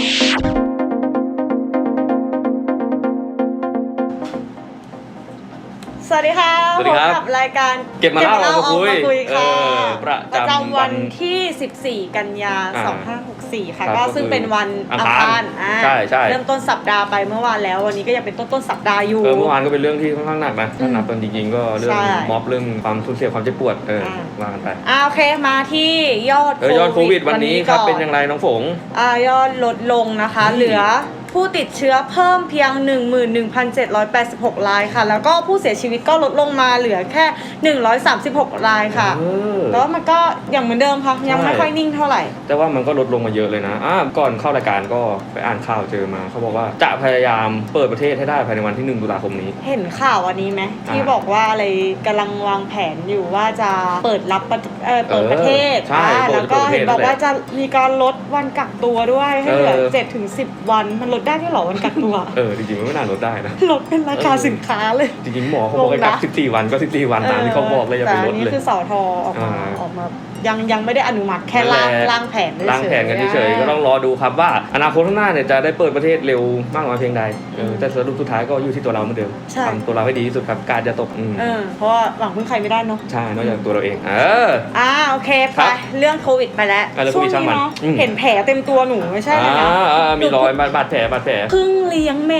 สวัสดีค่ะ วัสดีครับพบกับรายการเก็บมาเล่าเอามาคุยเก็บมาเล่าเอามาคุยค่ะเออประจำวันที่ 14 กันยา อ่า2564 ค่ะ ครับก็ซึ่งเป็นวันอัอังงคารคารอ่าใช่ใช่ เริ่มต้นสัปดาห์ไปเมื่อวานแล้ว วันนี้ก็ยังเป็นต้นต้นสัปดาห์อยู่ เออเมื่อวานก็เป็นเรื่องที่ค่อนข้างหนักนะถ้าอืมนับกันจริงๆก็เรื่องใช่ม็อบเรื่องความสูญเสียความเจ็บปวดเอออ่า ว่ากันไปอ่าโอเคมาที่ยอดเออยอดโควิดวันนี้ครับก่เป็นอย่างไรน้องฝง อ่ายอดลดลงนะคะอืมเหลือ ผู้ติดเชื้อเพิ่มเพียง 11,786 รายค่ะ แล้วก็ผู้เสียชีวิตก็ลดลงมาเหลือแค่ 136 รายค่ะ เออแล้วมันก็อย่างเหมือนเดิมค่ะ ยังใช่ไม่ค่อยนิ่งเท่าไหร่ แต่ว่ามันก็ลดลงมาเยอะเลยนะอ่าก่อนเข้ารายการก็ไปอ่านข่าวเจอมา เขาบอกว่าจะพยายามเปิดประเทศให้ได้ภายในวันที่ 1 ตุลาคมนี้ เห็นข่าววันนี้ไหมที่อ่าบอกว่าอะไรกำลังวางแผนอยู่ว่าจะเปิดรับประเอ่อเปิดประเทศใช่อ่าเปิดแล้วก็ประเทศเห็นบอกว่านั่นแหละจะมีการลดวันกักตัวด้วยให้เหลือเออเจ็ดถึงสิบวันมันลดได้ด้วยเหรอวันกักตัว เออจริงๆมันไม่น่าลดได้นะลดเป็นราคาสินค้าเลย จริงๆหมอเขาบอกให้กักงงนะ14 วันก็14วันตามที่เขาบอกเลยอย่าไปแต่ลอัดนนี้เลยคือสอทอออกมาอ่าออกมายังยังไม่ได้อนุมัติแค่ร่างนั่นแหละ ร่างแผนเฉยๆร่างแผนกันเฉยๆก็ต้องรอดูครับว่า อนาคตข้างหน้าเนี่ยจะได้เปิดประเทศเร็วมากน้อยเพียงใดเออแต่สรุปสุดท้ายก็อยู่ที่ตัวเราเหมือนเดิมใช่ ทำตัวเราให้ดีที่สุดครับการจะตกอืมเออเพราะว่าหวังพึ่งใครไม่ได้เนาะ ใช่นอกจากตัวเราเองเออ อ่าโอเคครัไปบเรื่องโควิดไปแล้วอะเรื่องโควิดช่วงนี้ช่างมันเนาะอืม เห็นแผลเต็มตัวหนูไม่ใช่เลยนะอ่าอ่ามีรอยบาดบาดแผลบาดแผล เพึ่งเลี้ยงแม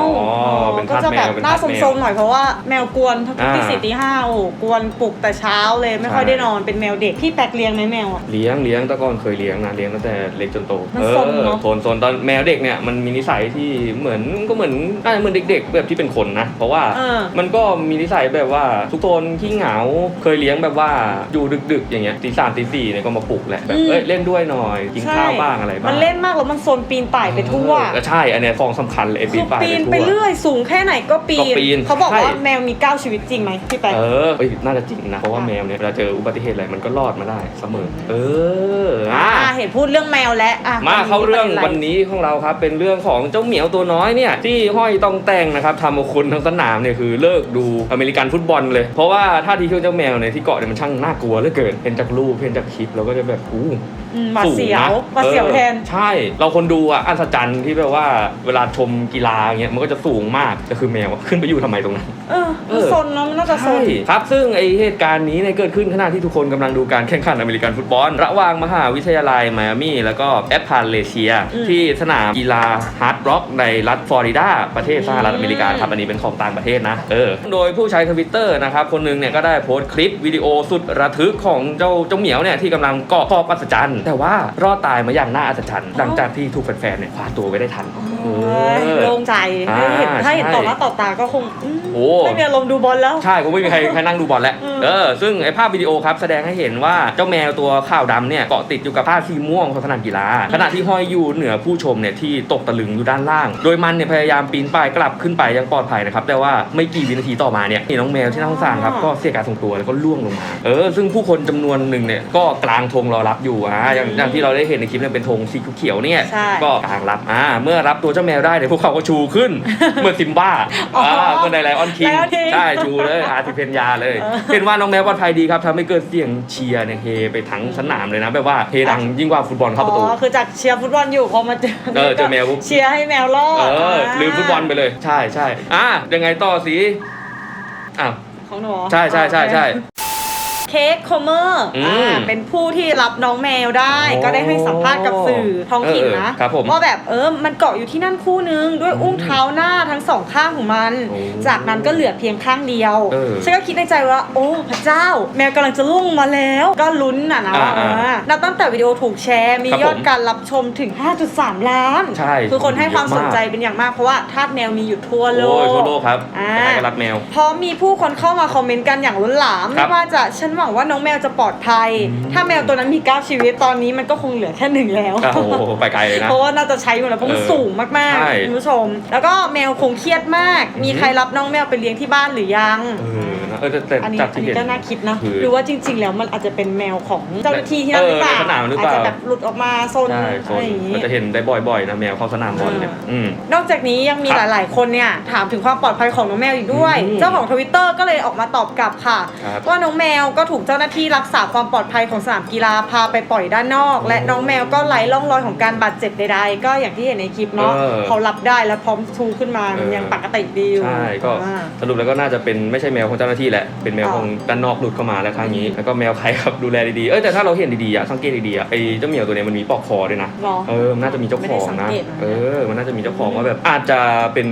วอ๋อเป็นก็จะแบบทาสแมวเป็นน่าทาสแมวสมๆหน่อยเพราะว่าแมวกวนทั้งอ่า ตีสี่ตีห้าโอ้โหกวนปลุกแต่เช้าเลยไม่ค่อยใช่ได้นอนเป็นแมวเด็กพี่แปลกเลี้ยงไหมแมวอะ เลี้ยงเลี้ยงแต่ก่อนเคยเลี้ยงนะเลี้ยงตั้งแต่เล็กจนโตมันเอซนอเนอะ โซนโซนตอนแมวเด็กเนี่ยมันมีนิสัยที่เหมือนก็เหมือนน่าจะเหมือนเด็ก ๆ แบบที่เป็นคนนะเพราะว่า เออ มันก็มีนิสัยแบบว่าทุกโซนขี้เหงาเคยเลี้ยงแบบว่าอยู่ดึกๆ อย่างเงี้ยตีสามตีสี่เนี่ยก็มาปลุกแหละแบบอืม เอ้ยเล่นด้วยหน่อยกินข้าวบ้างอะไรบ้างมันเล่นมากแล้วมันโซนปีนป่ายไปทั่วเออใช่อันเนี้ยของสำคัญเลยไอ้ปีคืนอป่ายปีนไปไปทั่ว เรื่อยสูงแค่ไหนก็ปีก็ปีนเขาบอกว่าใช่แมวมีเก้าชีวิตจริงไหมพี่แปลกเออเอ้ยน่าจะจริงนะเพราะว่าแมวเนี่ยเวลาเจออุบัติเหตุอะไรมันก็รอดมาได้เสมอ เอออะอ่าเห็นพูดเรื่องแมวแล้วอะมาเข้าเรื่องประวันด็ะไนี้ของเราครับ เป็นเรื่องของเจ้าเหมียวตัวน้อยเนี่ย ที่ห้อยต้องแต่งนะครับทำเอาคนทั้งสนามเนี่ยคือเลิกดูอเมริกันฟุตบอลเลย เพราะว่าท่าทีของเจ้าแมวเนี่ยที่เกาะเนี่ยมันช่างน่ากลัวเหลือเกินเห็นจากรูปเห็นจากคลิปเราก็จะแบบอู้ อืมหวาดสูงเสียวนะหวาดเสียวออแทนใช่ เราคนดูอะอัศจรรย์ที่แบบว่าเวลาชมกีฬาเงี้ยมันก็จะสูงมากแต่คือแมวอะขึ้นไปอยู่ทำไมตรงนั้น เออเอมันอซนเนาะมันน่าจะซใช่น ครับ ซึ่งไอเหตุการณ์นี้เนี่ยเกิดขึ้นขณะที่ทุกคนกำลังดูการแข่งขันอเมริกันฟุตบอล ระหว่างมหาวิทยาลัยไมอามีแล้วก็แอปพาเลเซีย อืมที่สนามกีฬาฮาร์ดร็อกในรัฐฟลอริดา ประเทศสหรัฐอเมริกาครับ อันนี้เป็นของต่างประเทศนะ เออ โดยผู้ใช้ทวิตเตอร์นะครับ คนหนึงเนี่ยก็ได้โพสต์คลิปวิดีโอสุดระทึกของเจ้าเจ้าเหมียวเนี่ยที่กำลังเกาะขอบอัศจรรย์แต่ว่ารอดตายมาอย่างน่าอัศจรรย์หลังจากที่ถูกแฟนๆเนี่ยคว้าตัวไว้ได้ทัน โอ้ยโล่งใจอ่าถ้าเห็นถ้าเห็นใช่ต่อหน้าต่อตาก็คงอืม โอ้ไม่มีอารมณ์ดูบอลแล้ว ใช่คงไม่มีใครใครนั่งดูบอลแล้วอืมเออซึ่งไอภาพวิดีโอครับแสดงให้เห็นว่าเจ้าแมวตัวขาวดำเนี่ยเกาะติดอยู่กับผ้าสีม่วงของสนามกีฬาขณะที่ห้อยอยู่เหนือผู้ชมเนี่ยที่ตกตะลึงอยู่ด้านล่าง โดยมันเนี่ยพยายามปีนป่ายกลับขึ้นไปอยังปลอดภัยนะครับแต่ว่าไม่กี่วินาทีต่อมาเนี่ยนี่น้องแมวที่น่าสงสารครับก็เสียการทรงตัวแล้วก็ล่วงลงมาเออซึ่งผู้คนจำนวนหนึ่งเนี่ยก็กลางธงรอรับอยู่อ่าอย่างอย่างที่เราได้เห็นในคลิปเนี่ยเป็นธงสีเขียวๆเนี่ยใช่ก็กลางรับอ่าเมื่อรับตัวเจ้าแมวได้เนี่ยพวกเขาก็ชูขึ้นเหมื่อนซิมบ้าอ๋ออ่อ่าเหมื่อนในไลออนคิง Lion King ใช่ชูเลยอาทิเพนยาเลยเออเห็นว่าน้องแมวปลอดภัยดีครับทำให้เกิดเสียงเชียร์เนี่ยเฮไปทั้งสนามเลยนะแบบว่าเฮดังยิ่งกว่าฟุตบอลเข้าประตู อ๋อคือจากเชียร์ฟุตบอลอยู่พอมาเจอเออเจอแมวปุ๊บ เชียร์ให้แมวรอดเออลืมฟุตบอลไปเลยใช่ใช่อะยังไงต่อสิอ้าว ของหนูเหรอ ใช่ใช่ใช่ใช่ เค้กโคเมอร์อืมอ่าเป็นผู้ที่รับน้องแมวได้ โอ้ก็ได้ให้สัมภาษณ์กับสื่อท้องถิ่นนะเออครับผมว่าแบบเออมันเกาะอยู่ที่นั่นคู่นึง ด้วยอืมอุ้งเท้าหน้าทั้งสองข้างของมัน โอ้จากนั้นก็เหลือเพียงข้างเดียวเออฉันก็คิดในใจว่า โอ้พระเจ้า แมวกำลังจะล่วงมาแล้ว ก็ลุ้นอะนะอ่าอ่าเออนับตั้งแต่วิดีโอถูกแชร์มีครับยอดผมการรับชมถึง 5.3 ล้าน ใช่คือคนให้ความเยอะสมากนใจเป็นอย่างมากเพราะว่าทาสแมวมีอยู่ทั่วโลโอ้ยกทั่วโลกครับอ่า ใครๆก็รักแมวพร้อมมีผู้คนเข้ามาคอมเมนต์กันอย่างล้นหลาม ครัไม่บว่าจะฉันหวังว่าน้องแมวจะปลอดภัยอืมถ้าแมวตัวนั้นมีเก้าชีวิตตอนนี้มันก็คงเหลือแค่หนึ่งแล้ว โอ้โหไปไกลเลยนะ เพราะว่าน่าจะใช้หมดแล้วเพราะมันเออสูงมากใช่ๆคุณผู้ชม แล้วก็แมวคงเครียดมาก มีใครรับน้องแมวไปเลี้ยงที่บ้านหรือยัง เออน่าเออแต่แต่อันนี้จากอันที่นี้เห็นก็น่าคิดนะ คือหรือว่าจริง ๆ แล้วมันอาจจะเป็นแมวของเจ้าหน้าที่ที่นั่นหรือเปล่าเออในสนามหรือเปล่าอาจจะแบบหลุดออกมาโซนใช่โซอะไรนอย่างนี้ก็จะเห็นได้บ่อยๆนะแมวเข้าสนามบอลเนี่ยอ่าอืม นอกจากนี้ยังมีคหรับลาย ๆ คนเนี่ยถามถึงความปลอดภัยของน้องแมวอีกด้วย อืมเจ้าของทวิตเตอร์ก็เลยออกมาตอบกลับค่ะ ครับว่าน้องแมวก็ถูกเจ้าหน้าที่รักษาความปลอดภัยของสนามกีฬาพาไปปล่อยด้านนอกโอ้และน้องแมวก็ไร้ร่องรอยของการบาดเจ็บใดๆก็อย่างที่เห็นในคลิปเนาะเออเขารับได้และพร้อมชูขึ้นมาเออ ยังปกติดีอยู่ใช่ก็อ่า สรุปแล้วก็น่าจะเป็นไม่ใช่แมวของเจ้าหน้าที่แหละ เป็นแมวอ๋อของด้านนอกหลุดเข้ามาแล้วครั้งนี้ แล้วก็แมวใครครับดูแลดีๆ เอ้ยแต่ถ้าเราเห็นดีๆอะสังเกตดีๆอะไอ้เจ้าเหมียวตัวเนี้ยมันมีปลอกคอด้วยนะ หรอ เออมันน่าจะมีเจ้าของไม่ได้สันะงเกตนะเออ มันน่าจะมีเจ้าของว่าแบบอาจจะเป็น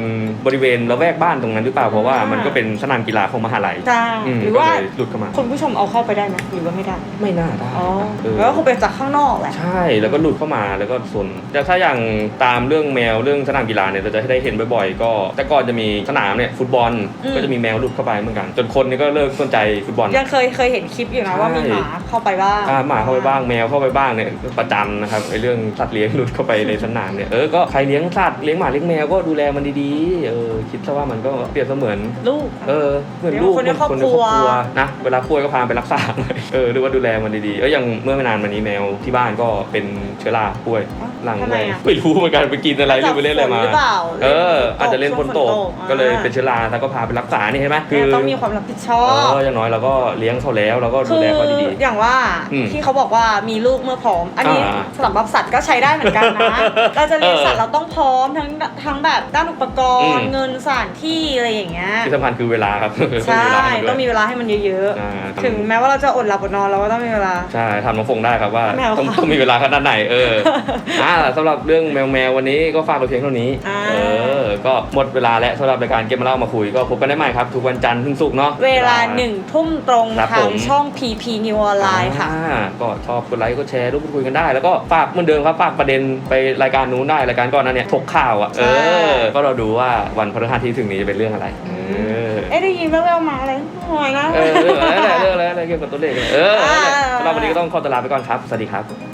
บริเวณละแวกบ้านตรงนั้นหรือเปล่า เพราะว่าอ่ามั มันก็เป็นสนามกีฬาของมหาลัยใช่มหรือว่าก็เลยหลุดเข้ามา คุณผู้ชมเอาเข้าไปได้ไหมหรือว่าไม่ได้ ไม่น่าได้อ๋อนะเออ แล้วก็คงเป็นจากข้างนอกแหละ ใช่แล้วก็หลุดเข้ามาแล้วก็ส่วนแต่ถ้าอย่างตามเรื่องแมวเรื่องสนามกีฬาเนี่ยเราจะได้เห็นบ่อยๆ ก็แต่ก่อนจะมีสนามเนี่ยฟุตบอลอืม ก็จะมีแมวหลุดเข้าไปเหมือนกัน จนคนเนี่ยก็เลิกสนใจฟุตบอล ยังเคยเคยเห็นคลิปอยู่นะใช่ว่ามีหมาเข้าไปบ้างอ่าหมาเข้าไปบ้างแมวเข้าไปบ้างเนี่ยประจำนะครับไอ้เรื่องสัตว์เลี้ยงหลุดเข้าไปในสนามเนี่ยเออก็ใครเลี้ยงสัตว์เลี้ยงหมาเลี้ยงแมวก็ดูแลมันดีๆเออคิดซะว่ามันก็เปรียบเสมือนลูกเออเหมือนลูกคนในครอบคนครัวนะเวลาป่วยก็พาไปรักษาหน่อยเออหรือว่าดูแลมันดีๆเอออย่างเมื่อไม่นานมานี้แมวที่บ้านก็เป็นเชื้อราป่วยหลังทำไมแม่อะไม่รู้เหมือนกันไปกินอะไรหรือไปเล่นอะไรมาหรือเปล่าเอออาจจะเล่นฝนตกช่วงฝนก็เลยอ่าเป็นเชื้อราแล้วก็พาไปรักษานี่เห็นไหมแม่ต้องมีความรับผิดชอเอบออย่างน้อยเราก็เลี้ยงเขาแล้วเราก็ดูคือแลเขาดี อย่างว่าอืมที่เขาบอกว่ามีลูกเมื่อพร้อม อันนี้อ่าสำหรับสัตว์ก็ใช้ได้เหมือนกันนะ เราจะเลี้ยงเออสัตว์เราต้องพร้อมทั้งทั้งแบบด้านอุปกรอืณ์มเงินสถานที่อะไรอย่างเงี้ย ๆที่สำคัญคือเวลาครับใช่เวลาให้มันด้วยต้องมีเวลาให้มันเยอะอ่าๆ ถึงแม้ว่าเราจะอดหลับอดนอนเราก็ต้องมีเวลา ใช่ทำน้องฟงได้ครับว่าแมวต้องครับต้องมีเวลาขนาดไหนเออ อ่าสำหรับเรื่องแมวแมววันนี้ก็ฝากไปเพียงเท่านี้ อ่า เออ ก็หมดเวลาแล้วสำหรับรายการเกมมาเล่ามาคุยก็พบกันได้ใหม่ครับ ทุกวันจันทร์ถึงศุกร์เนาะ เวลาหนึ่งทุ่มตรงครับทาผงม ช่อง PP New Online ค่ะ อ่าก็ชอบกดไลค์กดแชร์รูปพูดคุยกันได้ แล้วก็ฝากเหมือนเดิมครับฝากประเด็นไปรายการนู้นได้รายการก่อนหนั้นเนี่ยถกข่าวอะเอใช่อก็เราดูว่าวันพฤหัสที่ถึงนี้จะเป็นเรื่องอะไร เออ เอ๊ะได้ยินแว่วๆมาอะไรหน่อยนะ เออเรื่องอะไรเรื่องอะไรเรื่องอะไรเกี่ยวกับตัวเลขเออนั่นแหละอ่าสำหรับวันนี้ก็ต้องขอตัวลาไปก่อนครับ สวัสดีครับ